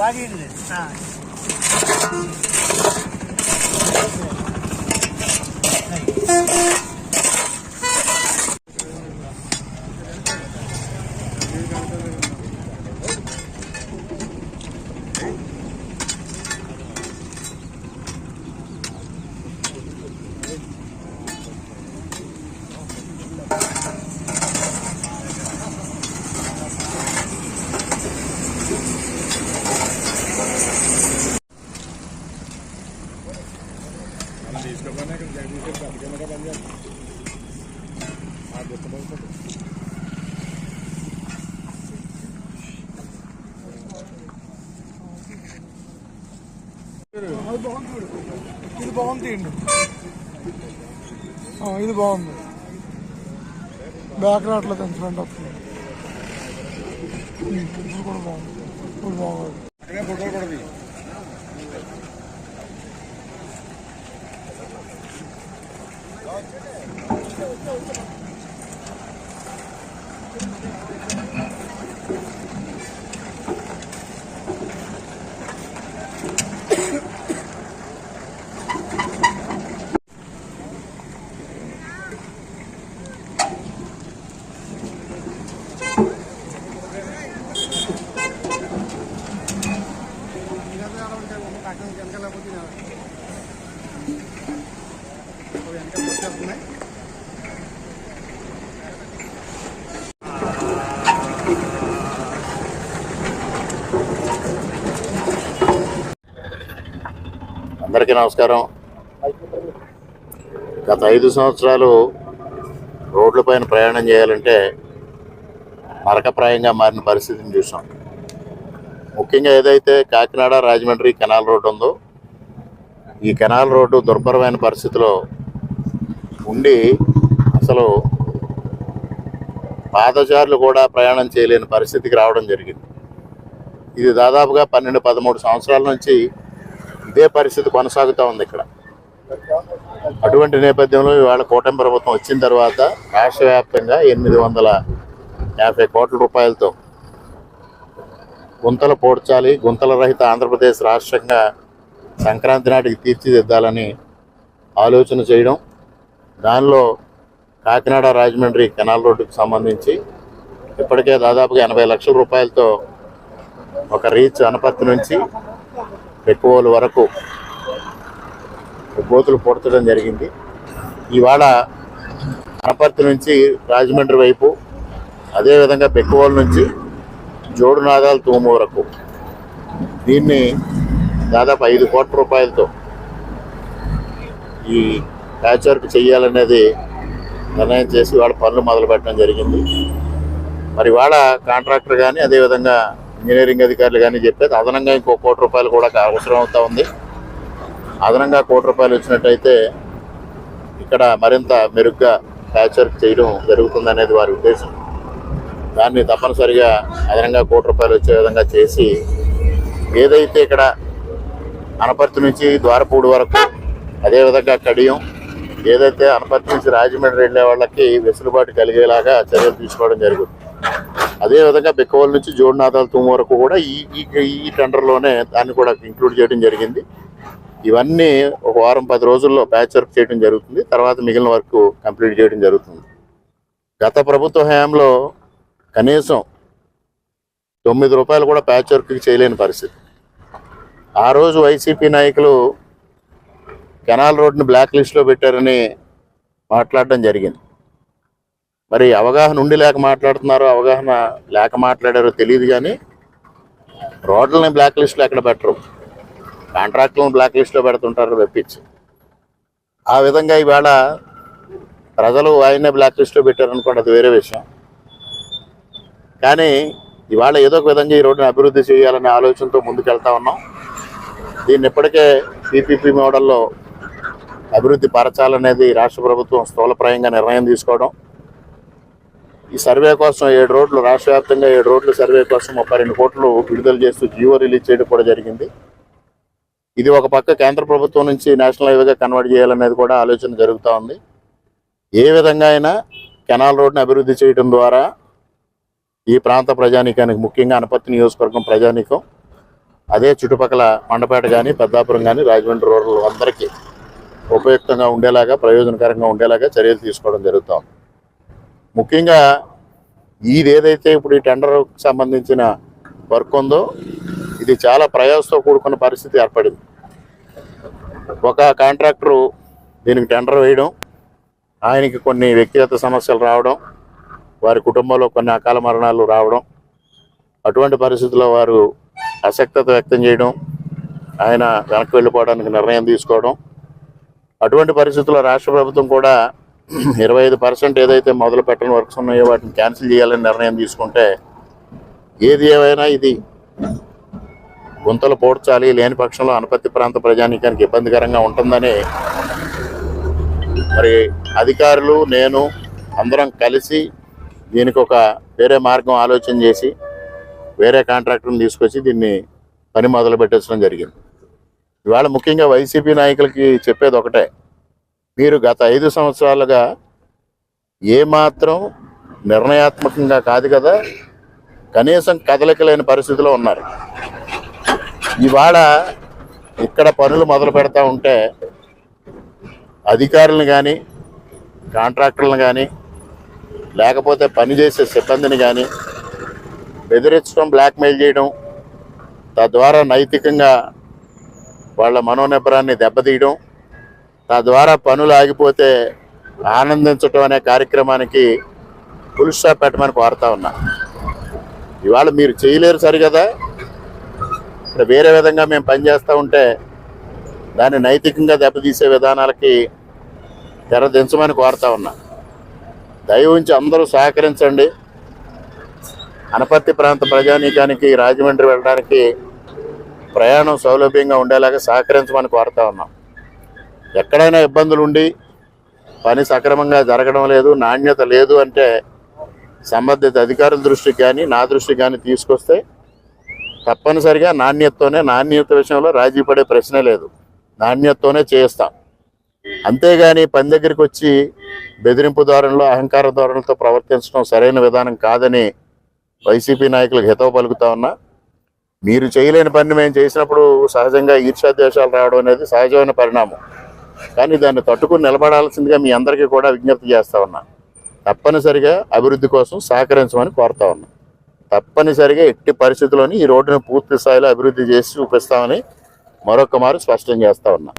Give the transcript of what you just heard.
I didn't. do this? చూడు ఇది బాగుంది తీయండి ఆ, ఇది బాగుంది బ్యాక్ రావట్లేదు ఎంత ఫ్రంట్ వస్తుంది ఉమ్, ఇది కూడా బాగుంది ఇప్పుడు బాగుంది Thank you. అందరికీ నమస్కారం. గత ఐదు సంవత్సరాలు రోడ్లపైన ప్రయాణం చేయాలంటే నరకప్రాయంగా మారిన పరిస్థితిని చూసాం. ముఖ్యంగా ఏదైతే కాకినాడ రాజమండ్రి కెనాల్ రోడ్డు ఉందో ఈ కెనాల్ రోడ్డు దుర్భరమైన పరిస్థితిలో ఉండి అసలు పాదచారులు కూడా ప్రయాణం చేయలేని పరిస్థితికి రావడం జరిగింది. ఇది దాదాపుగా పన్నెండు పదమూడు సంవత్సరాల నుంచి ఇదే పరిస్థితి కొనసాగుతూ ఉంది ఇక్కడ. అటువంటి నేపథ్యంలో ఇవాళ కూటమి ప్రభుత్వం వచ్చిన తర్వాత రాష్ట్ర వ్యాప్తంగా ఎనిమిది వందల యాభై కోట్ల రూపాయలతో గుంతలు పోడ్చాలి గుంతల రహిత ఆంధ్రప్రదేశ్ రాష్ట్రంగా సంక్రాంతి నాటికి తీర్చిదిద్దాలని ఆలోచన చేయడం దానిలో కాకినాడ రాజమండ్రి కెనాల్ రోడ్డుకు సంబంధించి ఇప్పటికే దాదాపుగా ఎనభై లక్షల రూపాయలతో ఒక రీచ్ అనపర్తి నుంచి ఎక్కువలు వరకు గోతులు పొడతడం జరిగింది. ఇవాళ అనపర్తి నుంచి రాజమండ్రి వైపు అదేవిధంగా బెక్కువోలు నుంచి జోడునాదాలు తూము వరకు దీన్ని దాదాపు ఐదు కోట్ల రూపాయలతో ఈ ప్యాచ్ వర్క్ చేయాలనేది నిర్ణయం చేసి వాళ్ళ పనులు మొదలు పెట్టడం జరిగింది. మరి వాళ్ళ కాంట్రాక్టర్ కానీ అదేవిధంగా ఇంజనీరింగ్ అధికారులు కానీ చెప్పేది అదనంగా ఇంకో కోటి రూపాయలు కూడా అవసరం అవుతూ ఉంది. అదనంగా కోటి రూపాయలు వచ్చినట్టయితే ఇక్కడ మరింత మెరుగ్గా ప్యాచ్ వర్క్ చేయడం జరుగుతుందనేది వారి ఉద్దేశం. దాన్ని తప్పనిసరిగా అదనంగా కోటి రూపాయలు వచ్చే విధంగా చేసి ఏదైతే ఇక్కడ అనపర్తి నుంచి ద్వారపూడి వరకు అదేవిధంగా కడియం ఏదైతే అనపర్తి నుంచి రాజమండ్రి వెళ్ళే వాళ్ళకి వెసులుబాటు కలిగేలాగా చర్యలు తీసుకోవడం జరుగుతుంది. అదేవిధంగా బిక్కవల్ నుంచి జోడినాథాల తుమ్ము వరకు కూడా ఈ ఈ ఈ టెండర్లోనే దాన్ని కూడా ఇంక్లూడ్ చేయడం జరిగింది. ఇవన్నీ ఒక వారం పది రోజుల్లో ప్యాచ్ వర్క్ చేయడం జరుగుతుంది. తర్వాత మిగిలిన వర్క్ కంప్లీట్ చేయడం జరుగుతుంది. గత ప్రభుత్వ హయాంలో కనీసం తొమ్మిది రూపాయలు కూడా ప్యాచ్ వర్క్ చేయలేని పరిస్థితి. ఆ రోజు వైసీపీ నాయకులు కెనాల్ రోడ్ని బ్లాక్ లిస్ట్లో పెట్టారని మాట్లాడడం జరిగింది. మరి అవగాహన ఉండి లేక మాట్లాడుతున్నారో అవగాహన లేక మాట్లాడారో తెలియదు కానీ రోడ్లని బ్లాక్ లిస్ట్లో ఎక్కడ పెట్టరు. కాంట్రాక్ట్లను బ్లాక్ లిస్ట్లో పెడుతుంటారు తెప్పించి ఆ విధంగా ఈవేళ ప్రజలు ఆయన్నే బ్లాక్ లిస్ట్లో పెట్టారనుకోండి అది వేరే విషయం. కానీ ఇవాళ ఏదో ఒక విధంగా ఈ రోడ్డుని అభివృద్ధి చేయాలనే ఆలోచనతో ముందుకెళ్తా ఉన్నాం. దీన్ని ఇప్పటికే పీపీపీ మోడల్లో అభివృద్ధి పరచాలనేది రాష్ట్ర ప్రభుత్వం స్థూలప్రాయంగా నిర్ణయం తీసుకోవడం. ఈ సర్వే కోసం ఏడు రోడ్లు రాష్ట్ర వ్యాప్తంగా ఏడు రోడ్లు సర్వే కోసం ముప్పై రెండు కోట్లు విడుదల చేస్తూ జియో రిలీజ్ చేయడం కూడా జరిగింది. ఇది ఒక పక్క కేంద్ర ప్రభుత్వం నుంచి నేషనల్ హైవేగా కన్వర్ట్ చేయాలనేది కూడా ఆలోచన జరుగుతూ ఉంది. ఏ విధంగా అయినా కెనాల్ రోడ్ని అభివృద్ధి చేయడం ద్వారా ఈ ప్రాంత ప్రజానీకానికి ముఖ్యంగా అనపత్తి నియోజకవర్గం ప్రజానీకం అదే చుట్టుపక్కల మండపేట కానీ పెద్దాపురం కానీ రాజమండ్రి రూరల్ అందరికీ ఉపయుక్తంగా ఉండేలాగా ప్రయోజనకరంగా ఉండేలాగా చర్యలు తీసుకోవడం జరుగుతాం ముఖ్యంగా ఇది ఏదైతే ఇప్పుడు ఈ టెండర్కి సంబంధించిన వర్క్ ఉందో ఇది చాలా ప్రయాసతో కూడుకున్న పరిస్థితి ఏర్పడింది. ఒక కాంట్రాక్టరు దీనికి టెండర్ వేయడం ఆయనకి కొన్ని వ్యక్తిగత సమస్యలు రావడం వారి కుటుంబంలో కొన్ని అకాల మరణాలు రావడం అటువంటి పరిస్థితుల్లో వారు అసక్తత వ్యక్తం చేయడం ఆయన వెనక్కి వెళ్ళిపోవడానికి నిర్ణయం తీసుకోవడం అటువంటి పరిస్థితుల్లో రాష్ట్ర ప్రభుత్వం కూడా ఇరవై ఐదు పర్సెంట్ ఏదైతే మొదలు పెట్టని వర్క్స్ ఉన్నాయో వాటిని క్యాన్సిల్ చేయాలని నిర్ణయం తీసుకుంటే ఏది ఏమైనా ఇది గుంతలు పోడ్చాలి లేని పక్షంలో అనుపత్తి ప్రాంత ప్రజానీకానికి ఇబ్బందికరంగా ఉంటుందని మరి అధికారులు నేను అందరం కలిసి దీనికి ఒక వేరే మార్గం ఆలోచన చేసి వేరే కాంట్రాక్టర్ని తీసుకొచ్చి దీన్ని పని మొదలు పెట్టించడం జరిగింది. ఇవాళ ముఖ్యంగా వైసీపీ నాయకులకి చెప్పేది ఒకటే. మీరు గత ఐదు సంవత్సరాలుగా ఏమాత్రం నిర్ణయాత్మకంగా కాదు కదా కనీసం కదలిక లేని పరిస్థితిలో ఉన్నారు. ఇవాళ ఇక్కడ పనులు మొదలు పెడతా ఉంటే అధికారులను కానీ కాంట్రాక్టర్లను కానీ లేకపోతే పనిచేసే సిబ్బందిని కానీ బెదిరించడం బ్లాక్మెయిల్ చేయడం తద్వారా నైతికంగా వాళ్ళ మనోనిబ్బరాన్ని దెబ్బతీయడం తద్వారా పనులు ఆగిపోతే ఆనందించటం అనే కార్యక్రమానికి ఫుల్ స్టాప్ పెట్టమని కోరుతా ఉన్నా. ఇవాళ మీరు చేయలేరు సరిగదా ఇక్కడ వేరే విధంగా మేము పనిచేస్తూ ఉంటే దాన్ని నైతికంగా దెబ్బతీసే విధానాలకి తెరదించమని కోరుతా ఉన్నా. దయ ఉంచి అందరూ సహకరించండి. అనపర్తి ప్రాంత ప్రజానీకానికి రాజమండ్రి వెళ్ళడానికి ప్రయాణం సౌలభ్యంగా ఉండేలాగా సహకరించమని కోరుతా ఉన్నాం. ఎక్కడైనా ఇబ్బందులు ఉండి పని సక్రమంగా జరగడం లేదు నాణ్యత లేదు అంటే సంబంధిత అధికారుల దృష్టికి కానీ నా దృష్టికి కానీ తీసుకొస్తే తప్పనిసరిగా నాణ్యతతోనే నాణ్యత విషయంలో రాజీ పడే ప్రశ్నే లేదు. నాణ్యతతోనే చేస్తాం. అంతేగాని పని దగ్గరికి వచ్చి బెదిరింపు ధోరణిలో అహంకార ధోరణితో ప్రవర్తించడం సరైన విధానం కాదని వైసీపీ నాయకులకు హితవు పలుకుతా ఉన్నా మీరు చేయలేని పని మేము చేసినప్పుడు సహజంగా ఈర్ష్యాద్వేషాలు రావడం అనేది సహజమైన పరిణామం. కానీ దాన్ని తట్టుకుని నిలబడాల్సిందిగా మీ అందరికీ కూడా విజ్ఞప్తి చేస్తా ఉన్నా. తప్పనిసరిగా అభివృద్ధి కోసం సహకరించమని కోరుతా ఉన్నా. తప్పనిసరిగా ఎట్టి పరిస్థితుల్లోని ఈ రోడ్డును పూర్తి స్థాయిలో అభివృద్ధి చేసి చూపిస్తామని మరొక మారు స్పష్టం చేస్తా ఉన్నా.